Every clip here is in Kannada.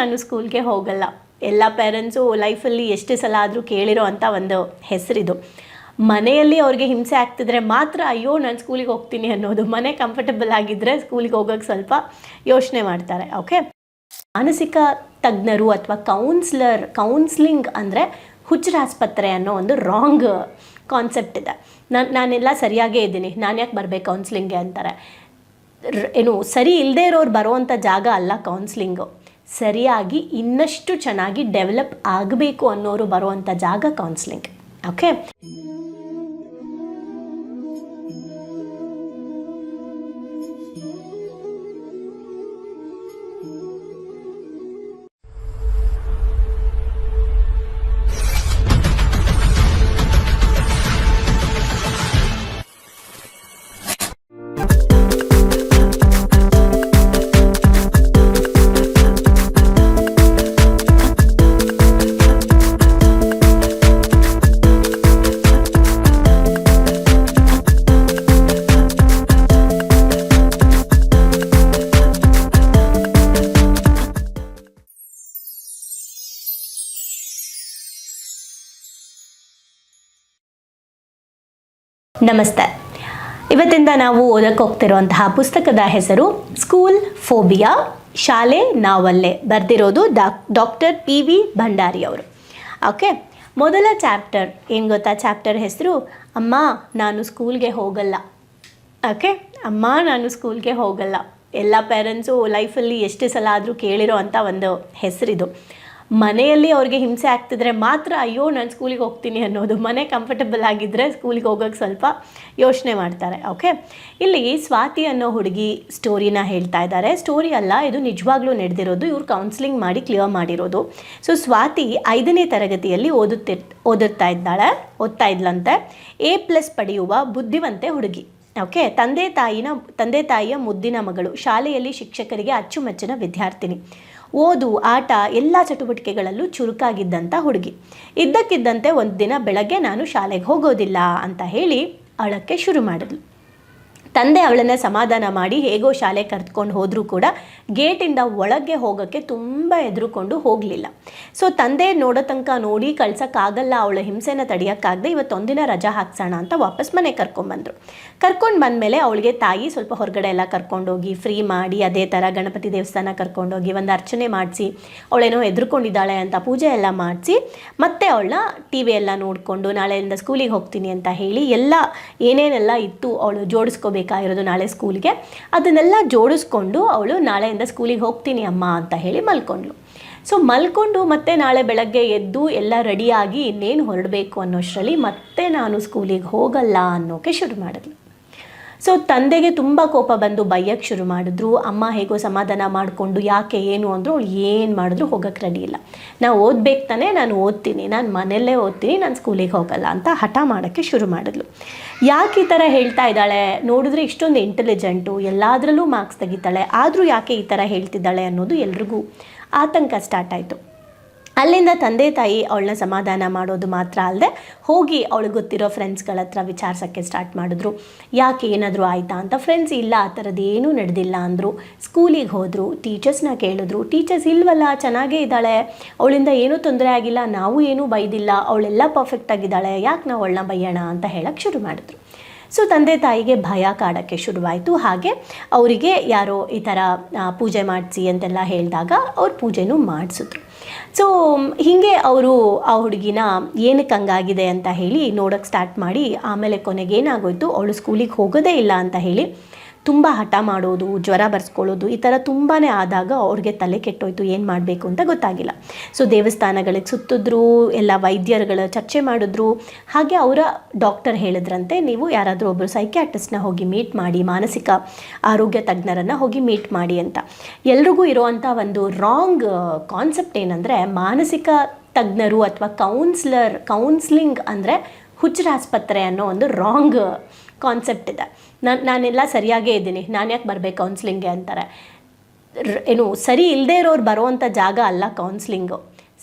ನಾನು ಸ್ಕೂಲ್ಗೆ ಹೋಗಲ್ಲ. ಎಲ್ಲ ಪೇರೆಂಟ್ಸು ಲೈಫಲ್ಲಿ ಎಷ್ಟು ಸಲ ಆದರೂ ಕೇಳಿರೋ ಅಂಥ ಒಂದು ಹೆಸರಿದು. ಮನೆಯಲ್ಲಿ ಅವ್ರಿಗೆ ಹಿಂಸೆ ಆಗ್ತಿದ್ರೆ ಮಾತ್ರ ಅಯ್ಯೋ ನಾನು ಸ್ಕೂಲಿಗೆ ಹೋಗ್ತೀನಿ ಅನ್ನೋದು, ಮನೆ ಕಂಫರ್ಟಬಲ್ ಆಗಿದ್ದರೆ ಸ್ಕೂಲಿಗೆ ಹೋಗೋಕ್ಕೆ ಸ್ವಲ್ಪ ಯೋಚನೆ ಮಾಡ್ತಾರೆ ಓಕೆ ಮಾನಸಿಕ ತಜ್ಞರು ಅಥವಾ ಕೌನ್ಸ್ಲರ್ ಕೌನ್ಸ್ಲಿಂಗ್ ಅಂದರೆ ಹುಚ್ಚರ ಆಸ್ಪತ್ರೆ ಅನ್ನೋ ಒಂದು ರಾಂಗ್ ಕಾನ್ಸೆಪ್ಟ್ ಇದೆ. ನಾನು, ನಾನೆಲ್ಲ ಸರಿಯಾಗೇ ಇದ್ದೀನಿ, ನಾನು ಯಾಕೆ ಬರಬೇಕು ಕೌನ್ಸ್ಲಿಂಗ್ಗೆ ಅಂತಾರೆ. ಏನು ಸರಿ ಇಲ್ಲದೇ ಇರೋರು ಬರೋವಂಥ ಜಾಗ ಅಲ್ಲ ಕೌನ್ಸ್ಲಿಂಗು ಸರಿಯಾಗಿ ಇನ್ನಷ್ಟು ಚೆನ್ನಾಗಿ ಡೆವಲಪ್ ಆಗಬೇಕು ಅನ್ನೋರು ಬರುವಂಥ ಜಾಗ ಕೌನ್ಸಿಲಿಂಗ್ ಓಕೆ ನಮಸ್ತೆ. ಇವತ್ತಿಂದ ನಾವು ಓದಕ್ಕೆ ಹೋಗ್ತಿರುವಂತಹ ಪುಸ್ತಕದ ಹೆಸರು ಸ್ಕೂಲ್ ಫೋಬಿಯಾ, ಶಾಲೆ ನಾವಲ್ಲೇ ಬರ್ದಿರೋದು doc, doctor P V Bhandari ಅವರು. ಓಕೆ? ಮೊದಲ ಚಾಪ್ಟರ್, ಏನು ಗೊತ್ತಾ ಚಾಪ್ಟರ್ ಹೆಸರು? ಅಮ್ಮ, ನಾನು ಸ್ಕೂಲ್ಗೆ ಹೋಗಲ್ಲ. ಓಕೆ? ಅಮ್ಮ, ನಾನು ಸ್ಕೂಲ್ಗೆ ಹೋಗಲ್ಲ. ಎಲ್ಲ ಪೇರೆಂಟ್ಸು ಲೈಫಲ್ಲಿ ಎಷ್ಟು ಸಲ ಆದರೂ ಕೇಳಿರೋ ಅಂಥ ಒಂದು ಹೆಸರಿದು. ಮನೆಯಲ್ಲಿ ಅವ್ರಿಗೆ ಹಿಂಸೆ ಆಗ್ತಿದ್ರೆ ಮಾತ್ರ ಅಯ್ಯೋ ನಾನು ಸ್ಕೂಲಿಗೆ ಹೋಗ್ತೀನಿ ಅನ್ನೋದು, ಮನೆ ಕಂಫರ್ಟಬಲ್ ಆಗಿದ್ದರೆ ಸ್ಕೂಲಿಗೆ ಹೋಗೋಕ್ಕೆ ಸ್ವಲ್ಪ ಯೋಚನೆ ಮಾಡ್ತಾರೆ ಓಕೆ ಇಲ್ಲಿ ಸ್ವಾತಿ ಅನ್ನೋ ಹುಡುಗಿ ಸ್ಟೋರಿನ ಹೇಳ್ತಾ ಇದ್ದಾರೆ ಸ್ಟೋರಿ ಅಲ್ಲ, ಇದು ನಿಜವಾಗ್ಲೂ ನಡೆದಿರೋದು, ಇವ್ರು ಕೌನ್ಸಿಲಿಂಗ್ ಮಾಡಿ ಕ್ಲಿಯರ್ ಮಾಡಿರೋದು. ಸೊ ಸ್ವಾತಿ ಐದನೇ ತರಗತಿಯಲ್ಲಿ ಓದುತ್ತಿ ಓದುತ್ತಾ ಇದ್ದಾಳೆ, ಓದ್ತಾ ಇದ್ಲಂತೆ. ಎ ಪ್ಲಸ್ ಪಡೆಯುವ ಬುದ್ಧಿವಂತೆ ಹುಡುಗಿ. ಓಕೆ, ತಂದೆ ತಾಯಿನ, ತಂದೆ ತಾಯಿಯ ಮುದ್ದಿನ ಮಗಳು, ಶಾಲೆಯಲ್ಲಿ ಶಿಕ್ಷಕರಿಗೆ ಅಚ್ಚುಮೆಚ್ಚಿನ ವಿದ್ಯಾರ್ಥಿನಿ. ಓದು, ಆಟ, ಎಲ್ಲ ಚಟುವಟಿಕೆಗಳಲ್ಲೂ ಚುರುಕಾಗಿದ್ದಂಥ ಹುಡುಗಿ. ಇದ್ದಕ್ಕಿದ್ದಂತೆ ಒಂದು ದಿನ ಬೆಳಗ್ಗೆ ನಾನು ಶಾಲೆಗೆ ಹೋಗೋದಿಲ್ಲ ಅಂತ ಹೇಳಿ ಅಳಕ್ಕೆ ಶುರು ಮಾಡಿದ್ಲು. ತಂದೆ ಅವಳನ್ನು ಸಮಾಧಾನ ಮಾಡಿ ಹೇಗೋ ಶಾಲೆ ಕರೆದುಕೊಂಡು ಹೋದರೂ ಕೂಡ ಗೇಟಿಂದ ಒಳಗೆ ಹೋಗೋಕ್ಕೆ ತುಂಬ ಎದುರುಕೊಂಡು ಹೋಗಲಿಲ್ಲ. ಸೊ ತಂದೆ ನೋಡೋ ತನಕ ನೋಡಿ ಕಳ್ಸೋಕ್ಕಾಗಲ್ಲ, ಅವಳ ಹಿಂಸೆನ ತಡೆಯೋಕ್ಕಾಗದೆ ಇವತ್ತೊಂದಿನ ರಜಾ ಹಾಕ್ಸೋಣ ಅಂತ ವಾಪಸ್ ಮನೆ ಕರ್ಕೊಂಡ್ಬಂದರು ಕರ್ಕೊಂಡು ಬಂದಮೇಲೆ ಅವಳಿಗೆ ತಾಯಿ ಸ್ವಲ್ಪ ಹೊರಗಡೆ ಎಲ್ಲ ಕರ್ಕೊಂಡೋಗಿ ಫ್ರೀ ಮಾಡಿ, ಅದೇ ಥರ ಗಣಪತಿ ದೇವಸ್ಥಾನ ಕರ್ಕೊಂಡೋಗಿ ಒಂದು ಅರ್ಚನೆ ಮಾಡಿಸಿ, ಅವಳೇನೋ ಎದುರುಕೊಂಡಿದ್ದಾಳೆ ಅಂತ ಪೂಜೆ ಎಲ್ಲ ಮಾಡಿಸಿ, ಮತ್ತೆ ಅವಳನ್ನ ಟಿ ವಿ ಎಲ್ಲ ನೋಡಿಕೊಂಡು ನಾಳೆಯಿಂದ ಸ್ಕೂಲಿಗೆ ಹೋಗ್ತೀನಿ ಅಂತ ಹೇಳಿ ಎಲ್ಲ ಏನೇನೆಲ್ಲ ಇತ್ತು ಅವಳು ಜೋಡಿಸ್ಕೋಬೇಕಾಗಿರೋದು ನಾಳೆ ಸ್ಕೂಲಿಗೆ, ಅದನ್ನೆಲ್ಲ ಜೋಡಿಸ್ಕೊಂಡು ಅವಳು ನಾಳೆಯಿಂದ ಸ್ಕೂಲಿಗೆ ಹೋಗ್ತೀನಿ ಅಮ್ಮ ಅಂತ ಹೇಳಿ ಮಲ್ಕೊಂಡ್ಳು. ಸೊ ಮಲ್ಕೊಂಡು ಮತ್ತೆ ನಾಳೆ ಬೆಳಗ್ಗೆ ಎದ್ದು ಎಲ್ಲ ರೆಡಿಯಾಗಿ ಇನ್ನೇನು ಹೊರಡಬೇಕು ಅನ್ನೋಷ್ಟರಲ್ಲಿ ಮತ್ತೆ ನಾನು ಸ್ಕೂಲಿಗೆ ಹೋಗಲ್ಲ ಅನ್ನೋಕೆ ಶುರು ಮಾಡಿದ್ಲು. ಸೊ ತಂದೆಗೆ ತುಂಬ ಕೋಪ ಬಂದು ಬೈಯಕ್ಕೆ ಶುರು ಮಾಡಿದ್ರು. ಅಮ್ಮ ಹೇಗೋ ಸಮಾಧಾನ ಮಾಡಿಕೊಂಡು ಯಾಕೆ ಏನು ಅಂದರು ಅವಳು ಏನು ಮಾಡಿದ್ರು ಹೋಗೋಕ್ಕೆ ರೆಡಿ ಇಲ್ಲ. ನಾವು ಓದ್ಬೇಕು ತಾನೇ, ನಾನು ಓದ್ತೀನಿ. ನಾನು ಮನೆಯಲ್ಲೇ ಓದ್ತೀನಿ, ನಾನು ಸ್ಕೂಲಿಗೆ ಹೋಗಲ್ಲ ಅಂತ ಹಠ ಮಾಡೋಕ್ಕೆ ಶುರು ಮಾಡಿದ್ಲು. ಯಾಕೆ ಈ ಥರ ಹೇಳ್ತಾ ಇದ್ದಾಳೆ? ನೋಡಿದ್ರೆ ಇಷ್ಟೊಂದು ಇಂಟೆಲಿಜೆಂಟು ಎಲ್ಲದರಲ್ಲೂ ಮಾರ್ಕ್ಸ್ ತೆಗಿತಾಳೆ. ಆದರೂ ಯಾಕೆ ಈ ಥರ ಹೇಳ್ತಿದ್ದಾಳೆ ಅನ್ನೋದು ಎಲ್ರಿಗೂ ಆತಂಕ ಸ್ಟಾರ್ಟ್ ಆಯಿತು. ಅಲ್ಲಿಂದ ತಂದೆ ತಾಯಿ ಅವಳನ್ನ ಸಮಾಧಾನ ಮಾಡೋದು ಮಾತ್ರ ಅಲ್ಲದೆ ಹೋಗಿ ಅವಳಿಗೆ ಗೊತ್ತಿರೋ ಫ್ರೆಂಡ್ಸ್ಗಳ ಹತ್ರ ವಿಚಾರಿಸೋಕ್ಕೆ ಸ್ಟಾರ್ಟ್ ಮಾಡಿದ್ರು. ಯಾಕೆ ಏನಾದರೂ ಆಯಿತಾ ಅಂತ ಫ್ರೆಂಡ್ಸ್ ಇಲ್ಲ, ಆ ಥರದ್ದು ಏನೂ ನಡೆದಿಲ್ಲ ಅಂದರು. ಸ್ಕೂಲಿಗೆ ಹೋದರು ಟೀಚರ್ಸ್ನ ಕೇಳಿದ್ರು. ಟೀಚರ್ಸ್ ಇಲ್ವಲ್ಲ, ಚೆನ್ನಾಗೇ ಇದ್ದಾಳೆ. ಅವಳಿಂದ ಏನೂ ತೊಂದರೆ ಆಗಿಲ್ಲ, ನಾವು ಏನೂ ಬೈದಿಲ್ಲ. ಅವಳೆಲ್ಲ ಪರ್ಫೆಕ್ಟ್ ಆಗಿದ್ದಾಳೆ. ಯಾಕೆ ನಾವು ಅವಳನ್ನ ಬೈಯೋಣ ಅಂತ ಹೇಳಕ್ಕೆ ಶುರು ಮಾಡಿದ್ರು. ಸೊ ತಂದೆ ತಾಯಿಗೆ ಭಯ ಕಾಡೋಕ್ಕೆ ಶುರುವಾಯಿತು. ಹಾಗೆ ಅವರಿಗೆ ಯಾರೋ ಈ ಥರ ಪೂಜೆ ಮಾಡಿಸಿ ಅಂತೆಲ್ಲ ಹೇಳಿದಾಗ ಅವ್ರು ಪೂಜೆನೂ ಮಾಡಿಸಿದ್ರು. ಸೊ, ಹೀಗೆ ಅವರು ಆ ಹುಡುಗಿನ ಏನಕ್ಕೆ ಹಂಗಾಗಿದೆ ಅಂತ ಹೇಳಿ ನೋಡೋಕ್ಕೆ ಸ್ಟಾರ್ಟ್ ಮಾಡಿ ಆಮೇಲೆ ಕೊನೆಗೆ ಏನಾಗೋಯಿತು, ಅವಳು ಸ್ಕೂಲಿಗೆ ಹೋಗೋದೇ ಇಲ್ಲ ಅಂತ ಹೇಳಿ ತುಂಬ ಹಠ ಮಾಡೋದು, ಜ್ವರ ಬರ್ಸ್ಕೊಳ್ಳೋದು, ಈ ಥರ ತುಂಬಾ ಆದಾಗ ಅವ್ರಿಗೆ ತಲೆ ಕೆಟ್ಟೋಯ್ತು, ಏನು ಮಾಡಬೇಕು ಅಂತ ಗೊತ್ತಾಗಿಲ್ಲ. ಸೊ ದೇವಸ್ಥಾನಗಳಿಗೆ ಸುತ್ತಿದ್ರು, ಎಲ್ಲ ವೈದ್ಯರುಗಳ ಚರ್ಚೆ ಮಾಡಿದ್ರು. ಹಾಗೆ ಅವರ ಡಾಕ್ಟರ್ ಹೇಳಿದ್ರಂತೆ, ನೀವು ಯಾರಾದರೂ ಒಬ್ಬರು ಸೈಕ್ಯಾಟ್ರಿಸ್ಟ್ನ ಹೋಗಿ ಮೀಟ್ ಮಾಡಿ, ಮಾನಸಿಕ ಆರೋಗ್ಯ ತಜ್ಞರನ್ನು ಹೋಗಿ ಮೀಟ್ ಮಾಡಿ ಅಂತ. ಎಲ್ರಿಗೂ ಇರುವಂಥ ಒಂದು ರಾಂಗ್ ಕಾನ್ಸೆಪ್ಟ್ ಏನಂದರೆ, ಮಾನಸಿಕ ತಜ್ಞರು ಅಥವಾ ಕೌನ್ಸ್ಲರ್ ಕೌನ್ಸ್ಲಿಂಗ್ ಅಂದರೆ ಹುಚ್ಚರ ಆಸ್ಪತ್ರೆ ಅನ್ನೋ ಒಂದು ರಾಂಗ್ ಕಾನ್ಸೆಪ್ಟ್ ಇದೆ. ನಾನು, ನಾನೆಲ್ಲ ಸರಿಯಾಗೇ ಇದ್ದೀನಿ. ನಾನು ಯಾಕೆ ಬರಬೇಕು ಕೌನ್ಸ್ಲಿಂಗ್ಗೆ ಅಂತಾರೆ. ಏನು, ಸರಿ ಇಲ್ಲದೇ ಇರೋರು ಬರುವಂಥ ಜಾಗ ಅಲ್ಲ ಕೌನ್ಸ್ಲಿಂಗು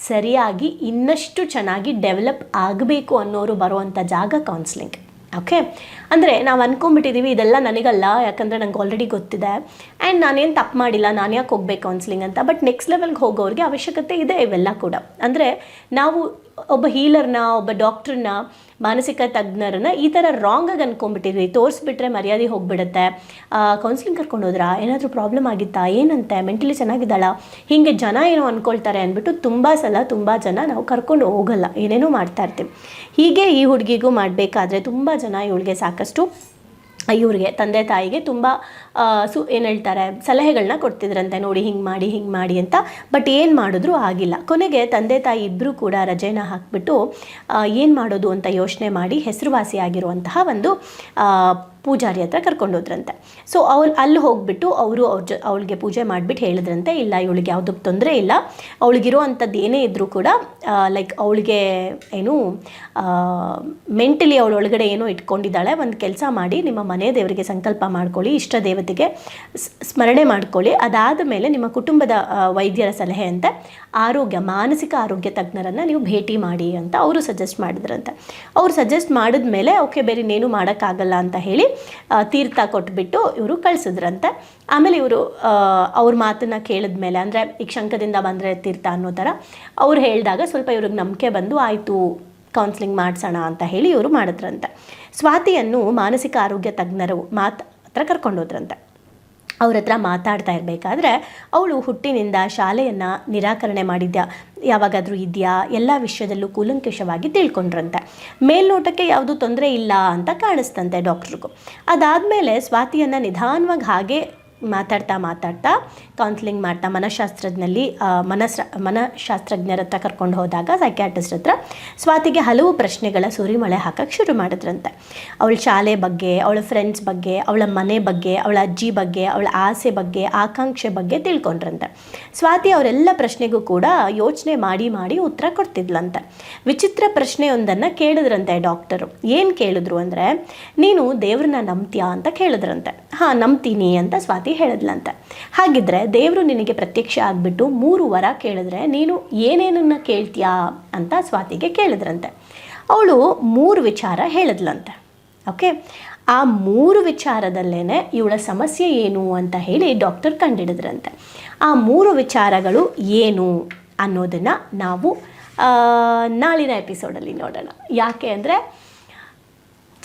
ಸರಿಯಾಗಿ ಇನ್ನಷ್ಟು ಚೆನ್ನಾಗಿ ಡೆವಲಪ್ ಆಗಬೇಕು ಅನ್ನೋರು ಬರುವಂಥ ಜಾಗ ಕೌನ್ಸ್ಲಿಂಗ್ ಓಕೆ ಅಂದರೆ ನಾವು ಅಂದ್ಕೊಂಬಿಟ್ಟಿದ್ದೀವಿ ಇದೆಲ್ಲ ನನಗಲ್ಲ, ಯಾಕಂದರೆ ನಂಗೆ ಆಲ್ರೆಡಿ ಗೊತ್ತಿದೆ. ಆ್ಯಂಡ್ ನಾನೇನು ತಪ್ಪು ಮಾಡಿಲ್ಲ, ನಾನು ಯಾಕೆ ಹೋಗ್ಬೇಕು ಕೌನ್ಸ್ಲಿಂಗ್ ಅಂತ. ಬಟ್ ನೆಕ್ಸ್ಟ್ ಲೆವೆಲ್ಗೆ ಹೋಗೋರಿಗೆ ಅವಶ್ಯಕತೆ ಇದೆ ಇವೆಲ್ಲ ಕೂಡ. ಅಂದರೆ ನಾವು ಒಬ್ಬ ಹೀಲರ್ನ ಒಬ್ಬ ಡಾಕ್ಟ್ರನ್ನ ಮಾನಸಿಕ ತಜ್ಞರನ್ನ ಈ ಥರ ರಾಂಗಾಗಿ ಅನ್ಕೊಂಡ್ಬಿಟ್ಟಿದ್ವಿ ತೋರಿಸ್ಬಿಟ್ರೆ ಮರ್ಯಾದೆ ಹೋಗ್ಬಿಡುತ್ತೆ. ಕೌನ್ಸಿಲಿಂಗ್ ಕರ್ಕೊಂಡು ಏನಾದರೂ ಪ್ರಾಬ್ಲಮ್ ಆಗಿತ್ತಾ? ಏನಂತೆ? ಮೆಂಟಲಿ ಚೆನ್ನಾಗಿದ್ದಾಳ? ಹೀಗೆ ಜನ ಏನೋ ಅಂದ್ಕೊಳ್ತಾರೆ ಅಂದ್ಬಿಟ್ಟು ತುಂಬ ಸಲ ತುಂಬ ಜನ ನಾವು ಕರ್ಕೊಂಡು ಹೋಗಲ್ಲ. ಏನೇನೋ ಮಾಡ್ತಾ ಇರ್ತೀವಿ. ಹೀಗೆ ಈ ಹುಡುಗಿಗೂ ಮಾಡಬೇಕಾದ್ರೆ ತುಂಬ ಜನ ಇವಳಿಗೆ ಸಾಕಷ್ಟು ಇವ್ರಿಗೆ, ತಂದೆ ತಾಯಿಗೆ ತುಂಬ ಸು, ಏನು ಹೇಳ್ತಾರೆ ಸಲಹೆಗಳನ್ನ ಕೊಡ್ತಿದ್ರಂತೆ, ನೋಡಿ ಹಿಂಗೆ ಮಾಡಿ ಹಿಂಗೆ ಮಾಡಿ ಅಂತ. ಬಟ್ ಏನು ಮಾಡಿದ್ರು ಆಗಿಲ್ಲ. ಕೊನೆಗೆ ತಂದೆ ತಾಯಿ ಇಬ್ಬರೂ ಕೂಡ ರಜೆನ ಹಾಕ್ಬಿಟ್ಟು ಏನು ಮಾಡೋದು ಅಂತ ಯೋಚನೆ ಮಾಡಿ ಹೆಸರುವಾಸಿಯಾಗಿರುವಂತಹ ಒಂದು ಪೂಜಾರಿ ಹತ್ರ ಕರ್ಕೊಂಡೋದ್ರಂತೆ ಸೊ ಅವ್ರು ಅಲ್ಲಿ ಹೋಗ್ಬಿಟ್ಟು ಅವರು ಅವ್ರ ಜೊ, ಅವಳಿಗೆ ಪೂಜೆ ಮಾಡಿಬಿಟ್ಟು ಹೇಳಿದ್ರಂತೆ, ಇಲ್ಲ ಇವಳಿಗೆ ಯಾವುದಕ್ಕೆ ತೊಂದರೆ ಇಲ್ಲ. ಅವಳಿಗಿರೋ ಅಂಥದ್ದು ಏನೇ ಇದ್ದರೂ ಕೂಡ ಲೈಕ್ ಅವಳಿಗೆ ಏನು ಮೆಂಟಲಿ ಅವಳ ಒಳಗಡೆ ಏನೋ ಇಟ್ಕೊಂಡಿದ್ದಾಳೆ, ಒಂದು ಕೆಲಸ ಮಾಡಿ ನಿಮ್ಮ ಮನೆ ದೇವರಿಗೆ ಸಂಕಲ್ಪ ಮಾಡ್ಕೊಳ್ಳಿ, ಇಷ್ಟ ದೇವತೆಗೆ ಸ್ಮರಣೆ ಮಾಡ್ಕೊಳ್ಳಿ. ಅದಾದ ಮೇಲೆ ನಿಮ್ಮ ಕುಟುಂಬದ ವೈದ್ಯರ ಸಲಹೆ ಅಂತ ಆರೋಗ್ಯ, ಮಾನಸಿಕ ಆರೋಗ್ಯ ತಜ್ಞರನ್ನು ನೀವು ಭೇಟಿ ಮಾಡಿ ಅಂತ ಅವರು ಸಜೆಸ್ಟ್ ಮಾಡಿದ್ರಂತೆ. ಅವ್ರು ಸಜೆಸ್ಟ್ ಮಾಡಿದ್ಮೇಲೆ ಓಕೆ ಬೇರೆ ಇನ್ನೇನು ಮಾಡೋಕ್ಕಾಗಲ್ಲ ಅಂತ ಹೇಳಿ ತೀರ್ಥ ಕೊಟ್ಬಿಟ್ಟು ಇವರು ಕಳಿಸಿದ್ರಂತೆ. ಆಮೇಲೆ ಇವರು ಅವ್ರ ಮಾತನ್ನ ಕೇಳಿದ್ಮೇಲೆ ಅಂದರೆ ಈಗ ಶಂಕದಿಂದ ಬಂದರೆ ತೀರ್ಥ ಅನ್ನೋ ಥರ, ಅವ್ರು ಹೇಳಿದಾಗ ಸ್ವಲ್ಪ ಇವ್ರಿಗೆ ನಂಬಿಕೆ ಬಂದು ಆಯಿತು ಕೌನ್ಸಿಲಿಂಗ್ ಮಾಡಿಸೋಣ ಅಂತ ಹೇಳಿ ಇವರು ಮಾಡಿದ್ರಂತೆ. ಸ್ವಾತಿಯನ್ನು ಮಾನಸಿಕ ಆರೋಗ್ಯ ತಜ್ಞರು ಮಾತು ಹತ್ರ ಕರ್ಕೊಂಡೋದ್ರಂತೆ ಅವ್ರ ಹತ್ರ ಮಾತಾಡ್ತಾ ಇರಬೇಕಾದ್ರೆ ಅವಳು ಹುಟ್ಟಿನಿಂದ ಶಾಲೆಯನ್ನು ನಿರಾಕರಣೆ ಮಾಡಿದ್ಯಾ? ಯಾವಾಗಾದರೂ ಇದೆಯಾ? ಎಲ್ಲ ವಿಷಯದಲ್ಲೂ ಕೂಲಂಕಷವಾಗಿ ತಿಳ್ಕೊಂಡ್ರಂತೆ. ಮೇಲ್ನೋಟಕ್ಕೆ ಯಾವುದೂ ತೊಂದರೆ ಇಲ್ಲ ಅಂತ ಕಾಣಿಸ್ತಂತೆ ಡಾಕ್ಟ್ರಿಗೂ. ಅದಾದಮೇಲೆ ಸ್ವಾತಿಯನ್ನು ನಿಧಾನವಾಗಿ ಹಾಗೆ ಮಾತಾಡ್ತಾ ಮಾತಾಡ್ತಾ ಕೌನ್ಸಿಲಿಂಗ್ ಮಾಡ್ತಾ ಮನಃಶಾಸ್ತ್ರಜ್ಞಲ್ಲಿ ಮನಸ್ ಮನಃಶಾಸ್ತ್ರಜ್ಞರ ಹತ್ರ ಕರ್ಕೊಂಡು ಹೋದಾಗ ಸೈಕ್ಯಾಟ್ರಿಸ್ಟ್ ಹತ್ರ ಸ್ವಾತಿಗೆ ಹಲವು ಪ್ರಶ್ನೆಗಳ ಸುರಿಮಳೆ ಹಾಕಕ್ಕೆ ಶುರು ಮಾಡಿದ್ರಂತೆ. ಅವಳ ಶಾಲೆ ಬಗ್ಗೆ, ಅವಳ ಫ್ರೆಂಡ್ಸ್ ಬಗ್ಗೆ, ಅವಳ ಮನೆ ಬಗ್ಗೆ, ಅವಳ ಅಜ್ಜಿ ಬಗ್ಗೆ, ಅವಳ ಆಸೆ ಬಗ್ಗೆ, ಆಕಾಂಕ್ಷೆ ಬಗ್ಗೆ ತಿಳ್ಕೊಂಡ್ರಂತೆ. ಸ್ವಾತಿ ಅವರೆಲ್ಲ ಪ್ರಶ್ನೆಗೂ ಕೂಡ ಯೋಚನೆ ಮಾಡಿ ಮಾಡಿ ಉತ್ತರ ಕೊಡ್ತಿದ್ಲಂತೆ. ವಿಚಿತ್ರ ಪ್ರಶ್ನೆಯೊಂದನ್ನು ಕೇಳಿದ್ರಂತೆ ಡಾಕ್ಟರು ಏನು ಕೇಳಿದ್ರು ಅಂದರೆ, ನೀನು ದೇವ್ರನ್ನ ನಂಬ್ತೀಯಾ? ಅಂತ ಕೇಳಿದ್ರಂತೆ. ಹಾಂ, ನಂಬ್ತೀನಿ ಅಂತ ಸ್ವಾತಿ ಹೇಳಿದ್ಲಂತೆ. ಹಾಗಿದ್ರೆ ದೇವರು ನಿನಗೆ ಪ್ರತ್ಯಕ್ಷ ಆಗ್ಬಿಟ್ಟು ಮೂರು ವರ ಕೇಳಿದ್ರೆ ನೀನು ಏನೇನನ್ನ ಕೇಳ್ತೀಯಾ ಅಂತ ಸ್ವಾತಿಗೆ ಕೇಳಿದ್ರಂತೆ. ಅವಳು ಮೂರು ವಿಚಾರ ಹೇಳಿದ್ಲಂತೆ. ಓಕೆ? ಆ ಮೂರು ವಿಚಾರದಲ್ಲೇ ಇವಳ ಸಮಸ್ಯೆ ಏನು ಅಂತ ಹೇಳಿ ಡಾಕ್ಟರ್ ಕಂಡಿಡಿದ್ರಂತೆ. ಆ ಮೂರು ವಿಚಾರಗಳು ಏನು ಅನ್ನೋದನ್ನು ನಾವು ನಾಳಿನ ಎಪಿಸೋಡಲ್ಲಿ ನೋಡೋಣ. ಯಾಕೆ ಅಂದರೆ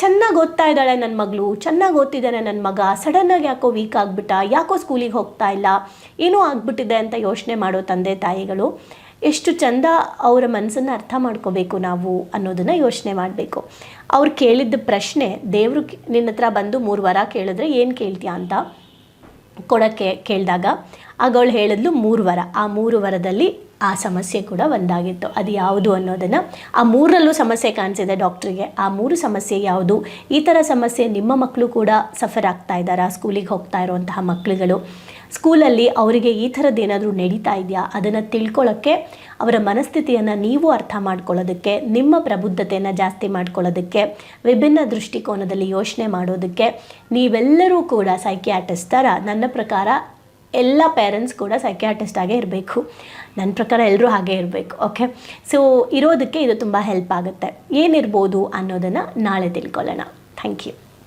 ಚೆನ್ನಾಗಿ ಓದ್ತಾ ಇದ್ದಾಳೆ ನನ್ನ ಮಗಳು, ಚೆನ್ನಾಗಿ ಓದ್ತಿದ್ದಾನೆ ನನ್ನ ಮಗ. ಸಡನ್ನಾಗಿ ಯಾಕೋ ವೀಕ್ ಆಗಿಬಿಟ್ಟ, ಯಾಕೋ ಸ್ಕೂಲಿಗೆ ಹೋಗ್ತಾ ಇಲ್ಲ, ಏನೋ ಆಗ್ಬಿಟ್ಟಿದೆ ಅಂತ ಯೋಚನೆ ಮಾಡೋ ತಂದೆ ತಾಯಿಗಳು. ಎಷ್ಟು ಚಂದ ಅವರ ಮನಸ್ಸನ್ನು ಅರ್ಥ ಮಾಡ್ಕೋಬೇಕು ನಾವು ಅನ್ನೋದನ್ನು ಯೋಚನೆ ಮಾಡಬೇಕು. ಅವ್ರು ಕೇಳಿದ್ದ ಪ್ರಶ್ನೆ, ದೇವರು ನಿನ್ನ ಹತ್ರ ಬಂದು ಮೂರು ವಾರ ಕೇಳಿದ್ರೆ ಏನು ಕೇಳ್ತೀಯಾ ಅಂತ ಕೊಡೋಕ್ಕೆ ಕೇಳಿದಾಗ, ಆಗ ಅವಳು ಹೇಳಿದ್ಲು ಮೂರು ವಾರ. ಆ ಮೂರು ವರದಲ್ಲಿ ಆ ಸಮಸ್ಯೆ ಕೂಡ ಒಂದಾಗಿತ್ತು. ಅದು ಯಾವುದು ಅನ್ನೋದನ್ನು ಆ ಮೂರರಲ್ಲೂ ಸಮಸ್ಯೆ ಕಾಣಿಸಿದೆ ಡಾಕ್ಟ್ರಿಗೆ. ಆ ಮೂರು ಸಮಸ್ಯೆ ಯಾವುದು? ಈ ಥರ ಸಮಸ್ಯೆ ನಿಮ್ಮ ಮಕ್ಕಳು ಕೂಡ ಸಫರ್ ಆಗ್ತಾ ಇದ್ದಾರಾ? ಸ್ಕೂಲಿಗೆ ಹೋಗ್ತಾ ಇರುವಂತಹ ಮಕ್ಕಳುಗಳು? ಸ್ಕೂಲಲ್ಲಿ ಅವರಿಗೆ ಈ ಥರದ್ದು ಏನಾದರೂ ನಡೀತಾ ಇದೆಯಾ? ಅದನ್ನು ತಿಳ್ಕೊಳ್ಳೋಕ್ಕೆ ಅವರ ಮನಸ್ಥಿತಿಯನ್ನು ನೀವು ಅರ್ಥ ಮಾಡ್ಕೊಳ್ಳೋದಕ್ಕೆ, ನಿಮ್ಮ ಪ್ರಬುದ್ಧತೆಯನ್ನು ಜಾಸ್ತಿ ಮಾಡ್ಕೊಳ್ಳೋದಕ್ಕೆ, ವಿಭಿನ್ನ ದೃಷ್ಟಿಕೋನದಲ್ಲಿ ಯೋಚನೆ ಮಾಡೋದಕ್ಕೆ ನೀವೆಲ್ಲರೂ ಕೂಡ ಸೈಕಿಯಾಟಿಸ್ಟ್ ಥರ ನನ್ನ ಪ್ರಕಾರ ಎಲ್ಲ ಪೇರೆಂಟ್ಸ್ ಕೂಡ ಸೈಕ್ಯಾಟಿಸ್ಟ್ ಆಗೇ ಇರಬೇಕು. ನನ್ನ ಪ್ರಕಾರ ಎಲ್ಲರೂ ಹಾಗೆ ಇರಬೇಕು ಓಕೆ ಸೊ ಇರೋದಕ್ಕೆ ಇದು ತುಂಬ ಹೆಲ್ಪ್ ಆಗುತ್ತೆ. ಏನಿರ್ಬೋದು ಅನ್ನೋದನ್ನು ನಾಳೆ ತಿಳ್ಕೊಳ್ಳೋಣ. Thank you